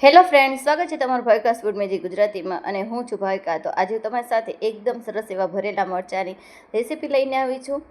Hello friend સ્વાગત છે તમારું ભાવિકાસ ફૂડ મેજી ગુજરાતીમાં અને હું છું ભાવિકા તો આજે તમારી સાથે એકદમ સરસ એવા ભરેલા મરચાંની રેસીપી લઈને આવી છું.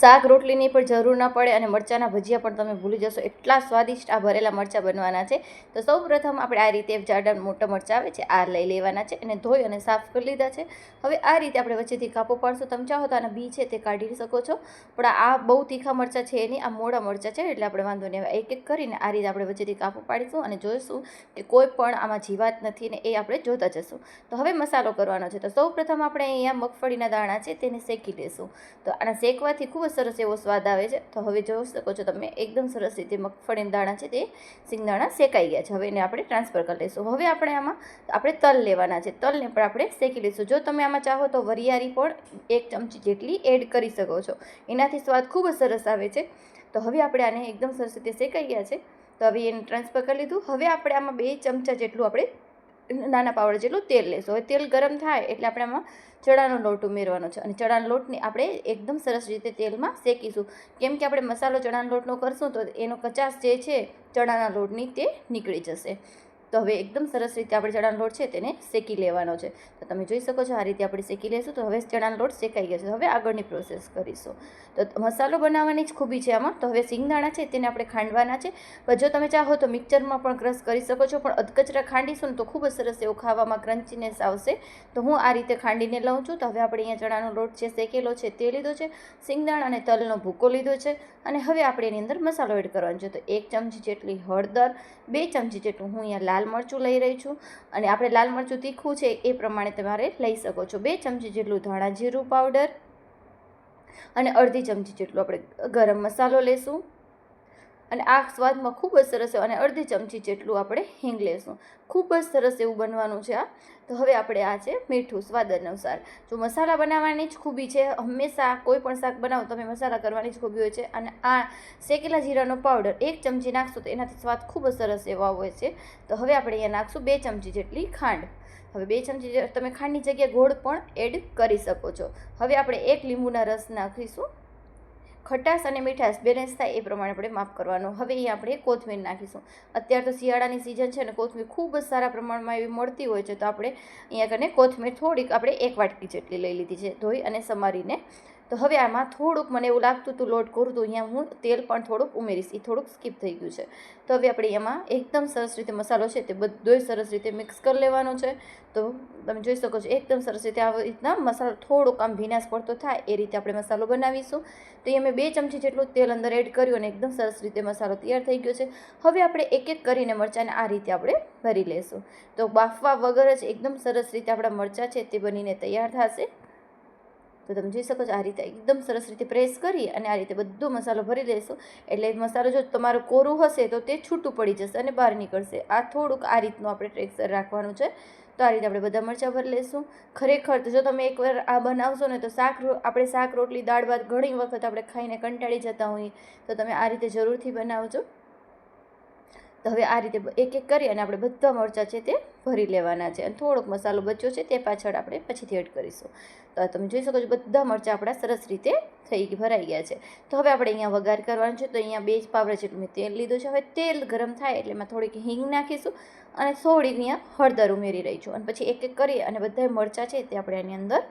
શાક રોટલીની પણ જરૂર ના પડે અને મરચાંના ભજીયા પણ તમે ભૂલી જશો. એટલા સ્વાદિષ્ટ આ ભરેલા મરચાં બનવાના છે. તો સૌ પ્રથમ આપણે આ રીતે જાડા મોટા મરચાં આવે છે, આ લઈ લેવાના છે એને ધોઈ અને સાફ કરી લીધા છે. હવે આ રીતે આપણે વચ્ચેથી કાપો પાડશું તમે ચાહો તો આના બી છે તે કાઢી શકો છો. પણ આ બહુ તીખા મરચાં છે એની, આ મોડા મરચાં છે એટલે આપણે વાંધો નહીં. એક એક કરીને આ રીતે આપણે વચ્ચેથી કાપો પાડીશું અને જોઈશું કે કોઈ પણ આમાં જીવાત નથી ને એ આપણે જોતા જશું. તો હવે મસાલો કરવાનો છે. તો સૌ પ્રથમ આપણે અહીંયા મગફળીના દાણા છે તેને શેકી લેશું. તો આના શેકવાથી ખૂબ જ સરસ એવો સ્વાદ આવે છે. તો હવે જોઈ શકો છો તમે, એકદમ સરસ રીતે મગફળીના દાણા છે તે સિંગદાણા શેકાઈ ગયા છે. હવે એને આપણે ટ્રાન્સફર કરી લઈશું. હવે આપણે આમાં, આપણે તલ લેવાના છે. તલને પણ આપણે શેકી લઈશું. જો તમે આમાં ચાહો તો વરિયાળી પણ એક ચમચી જેટલી એડ કરી શકો છો. એનાથી સ્વાદ ખૂબ જ સરસ આવે છે. તો હવે આપણે આને એકદમ સરસ રીતે શેકાઈ ગયા છે. તો હવે એને ટ્રાન્સફર કરી લીધું. હવે આપણે આમાં બે ચમચા જેટલું આપણે નાના પાવડા જેટલું તેલ લેશું. હવે તેલ ગરમ થાય એટલે આપણે આમાં ચણાનો લોટ ઉમેરવાનો છે. અને ચણાના લોટને આપણે એકદમ સરસ રીતે તેલમાં શેકીશું. કેમ કે આપણે મસાલો ચણાના લોટનો કરશું તો એનો કચાશ જે છે ચણાના લોટની તે નીકળી જશે. તો હવે એકદમ સરસ રીતે આપણે ચણાનો લોટ છે તેને શેકી લેવાનો છે. તો તમે જોઈ શકો છો આ રીતે આપણે શેકી લેશું. તો હવે ચણાનો લોટ શેકાઈ ગયો છે. હવે આગળની પ્રોસેસ કરીશું. તો મસાલો બનાવવાની જ ખૂબી છે આમાં. તો હવે સિંગદાણા છે તેને આપણે ખાંડવાના છે. પણ જો તમે ચાહો તો મિક્સરમાં પણ ક્રશ કરી શકો છો. પણ અધકચરા ખાંડીશું ને તો ખૂબ જ સરસ એવું ખાવામાં ક્રન્ચીનેસ આવશે. તો હું આ રીતે ખાંડીને લઉં છું. તો હવે આપણે અહીંયા ચણાનો લોટ છે શેકેલો છે તે લીધો છે. સિંગદાણ અને તલનો ભૂકો લીધો છે. અને હવે આપણે એની અંદર મસાલો એડ કરવાનો છે. તો એક ચમચી જેટલી હળદર, બે ચમચી જેટલું હું અહીંયા લાલ મરચું લઈ રહી છું અને આપણે લાલ મરચું તીખું છે એ પ્રમાણે તમારે લઈ શકો છો. બે ચમચી જેટલું ધાણા જીરું પાવડર અને અડધી ચમચી જેટલું આપણે ગરમ મસાલો લેશું. અને આ સ્વાદમાં ખૂબ જ સરસ અને અડધી ચમચી જેટલું આપણે હિંગ લેશું. ખૂબ જ સરસ એવું બનવાનું છે આ. તો હવે આપણે આ છે મીઠું સ્વાદ અનુસાર. જો મસાલા બનાવવાની જ ખૂબી છે, હંમેશા કોઈ પણ શાક બનાવો, તમે મસાલા કરવાની જ ખૂબી હોય છે, અને આ શેકેલા જીરાનો પાવડર એક ચમચી નાખશો તો એનાથી સ્વાદ ખૂબ જ સરસ એવા હોય છે. તો હવે આપણે અહીંયા નાખશું બે ચમચી જેટલી ખાંડ. હવે બે ચમચી તમે ખાંડની જગ્યાએ ગોળ પણ એડ કરી શકો છો. હવે આપણે એક લીંબુના રસ નાખીશું. ખટાશ અને મીઠાશ બેલેન્સ થાય એ પ્રમાણે આપણે માફ કરવાનું. હવે અહીં આપણે કોથમીર નાખીશું. અત્યારે તો શિયાળાની સિઝન છે ને કોથમીર ખૂબ જ સારા પ્રમાણમાં એવી મળતી હોય છે તો આપણે અહીંયા કને કોથમીર થોડીક આપણે એક વાટકી જેટલી લઈ લીધી છે ધોઈ અને સમારીને તો હવે આમાં થોડુંક મને એવું લાગતું હતું લોટ કરું, તો અહીંયા હું તેલ પણ થોડુંક ઉમેરીશ. એ થોડુંક સ્કીપ થઈ ગયું છે. તો હવે આપણે એમાં એકદમ સરસ રીતે મસાલો છે તે બધોય સરસ રીતે મિક્સ કરી લેવાનો છે. તો તમે જોઈ શકો છો એકદમ સરસ રીતે આવી રીતના મસાલો થોડોક આમ ભીનાશ પડતો થાય એ રીતે આપણે મસાલો બનાવીશું. તો અહીંયા મેં બે ચમચી જેટલું તેલ અંદર એડ કર્યું અને એકદમ સરસ રીતે મસાલો તૈયાર થઈ ગયો છે. હવે આપણે એક એક કરીને મરચાંને આ રીતે આપણે ભરી લેશું. તો બાફવા વગર જ એકદમ સરસ રીતે આપણા મરચાં છે તે બનીને તૈયાર થશે. તો તમે જોઈ શકો છો આ રીતે એકદમ સરસ રીતે પ્રેસ કરી અને આ રીતે બધો મસાલો ભરી લેશો. એટલે મસાલો જો તમારો કોરું હશે તો તે છૂટું પડી જશે અને બહાર નીકળશે. આ થોડુંક આ રીતનું આપણે ટેક્સચર રાખવાનું છે. તો આ રીતે આપણે બધા મરચાં ભરી લઈશું ખરેખર તો જો તમે એકવાર આ બનાવશો ને તો શાક આપણે શાક રોટલી, દાળ, ભાત ઘણી વખત આપણે ખાઈને કંટાળી જતા હોઈએ. તો તમે આ રીતે જરૂરથી બનાવજો. તો હવે આ રીતે એક એક કરી અને આપણે બધા મરચાં છે તે ભરી લેવાના છે. અને થોડોક મસાલો બચ્યો છે તે પાછળ આપણે પછીથી એડ કરીશું. તો તમે જોઈ શકો છો બધા મરચાં આપણા સરસ રીતે થઈ ભરાઈ ગયા છે. તો હવે આપણે અહીંયા વઘાર કરવાનું છે. તો અહીંયા બે પાવડા જેટલું મેં તેલ લીધું છે. હવે તેલ ગરમ થાય એટલે એમાં થોડીક હિંગ નાખીશું અને થોડીક અહીંયા હળદર ઉમેરી રહી છું અને પછી એક એક કરી અને બધા મરચાં છે તે આપણે આની અંદર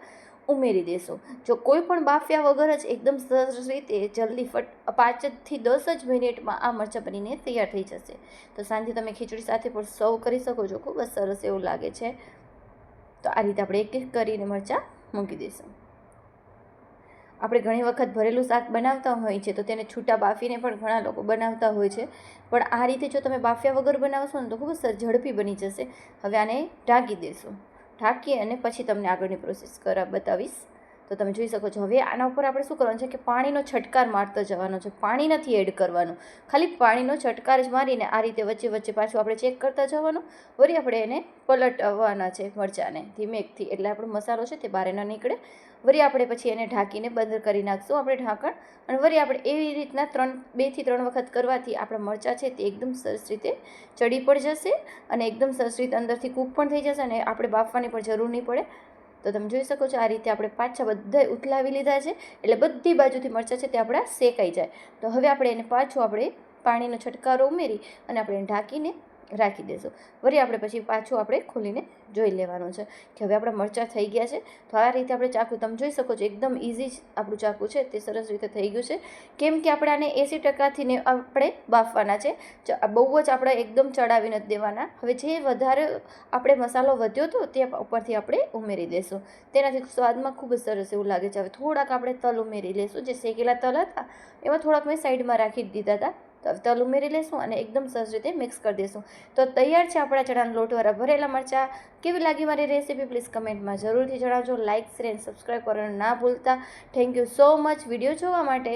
ઉમેરી દેશું. જો કોઈ પણ બાફ્યા વગર જ એકદમ સરસ રીતે જલ્દી ફટ પાંચથી દસ જ મિનિટમાં આ મરચાં બનીને તૈયાર થઈ જશે. તો સાંજે તમે ખીચડી સાથે પણ સર્વ કરી શકો છો. ખૂબ જ સરસ એવું લાગે છે. તો આ રીતે આપણે એક એક કરીને મરચાં મૂકી દઈશું. આપણે ઘણી વખત ભરેલું શાક બનાવતા હોય છે, તો તેને છૂટા બાફીને પણ ઘણા લોકો બનાવતા હોય છે. પણ આ રીતે જો તમે બાફ્યા વગર બનાવશો ને, તો ખૂબ જ ઝડપી બની જશે. હવે આને ઢાંકી દેશું. ઢાંકી અને પછી તમને આગળની પ્રોસેસ કરા બતાવીશ. તો તમે જોઈ શકો છો, હવે આના ઉપર આપણે શું કરવાનું છે કે પાણીનો છટકાર મારતો જવાનો છે. પાણી નથી એડ કરવાનું. ખાલી પાણીનો છટકાર જ મારીને આ રીતે વચ્ચે વચ્ચે પાછું આપણે ચેક કરતા જવાનું. વળી આપણે એને પલટવાના છે મરચાંને ધીમેકથી. એટલે આપણો મસાલો છે તે બહાર ન નીકળે. વળી આપણે પછી એને ઢાંકીને બંધ કરી નાખશું આપણે ઢાંકણ. અને વળી આપણે એવી રીતના ત્રણ, બેથી ત્રણ વખત કરવાથી આપણા મરચાં છે તે એકદમ સરસ રીતે ચડી પણ જશે અને એકદમ સરસ રીતે અંદરથી કૂક પણ થઈ જશે અને આપણે બાફવાની પણ જરૂર નહીં પડે. તો તમે જોઈ શકો છો આ રીતે આપણે પાછા બધા ઉથલાવી લીધા છે. એટલે બધી બાજુથી મરચાં છે તે આપણા શેકાઈ જાય. તો હવે આપણે એને પાછું આપણે પાણીનો છટકારો ઉમેરી અને આપણે ઢાંકીને રાખી દેશું. વળી આપણે પછી પાછું આપણે ખોલીને જોઈ લેવાનું છે કે હવે આપણા મરચાં થઈ ગયા છે. તો આ રીતે આપણે ચાકુ તમે જોઈ શકો છો, એકદમ ઇઝી આપણું ચાકુ છે. તે સરસ રીતે થઈ ગયું છે. કેમ કે આપણે આને એંસી ટકાથી ને આપણે બાફવાના છે. બહુ જ આપણે એકદમ ચડાવી નથી દેવાના. હવે જે વધારે આપણે મસાલો વધ્યો હતો તે ઉપરથી આપણે ઉમેરી દઈશું તેનાથી સ્વાદમાં ખૂબ જ સરસ એવું લાગે છે. હવે થોડાક આપણે તલ ઉમેરી લઈશું જે શેકેલા તલ હતા, એમાં થોડાક મેં સાઈડમાં રાખી દીધા હતા. તલ ઉમેરી લઈશું અને એકદમ સરસ રીતે મિક્સ કરી દઈશું તો તૈયાર છે આપણા ચણાના લોટવાળા ભરેલા મરચાં. કેવી લાગી મારી રેસીપી પ્લીઝ કમેન્ટમાં જરૂરથી જણાવજો. લાઇક શેર એન્ડ સબસ્ક્રાઈબ કરવાનું ના ભૂલતા. Thank you so much video જોવા માટે.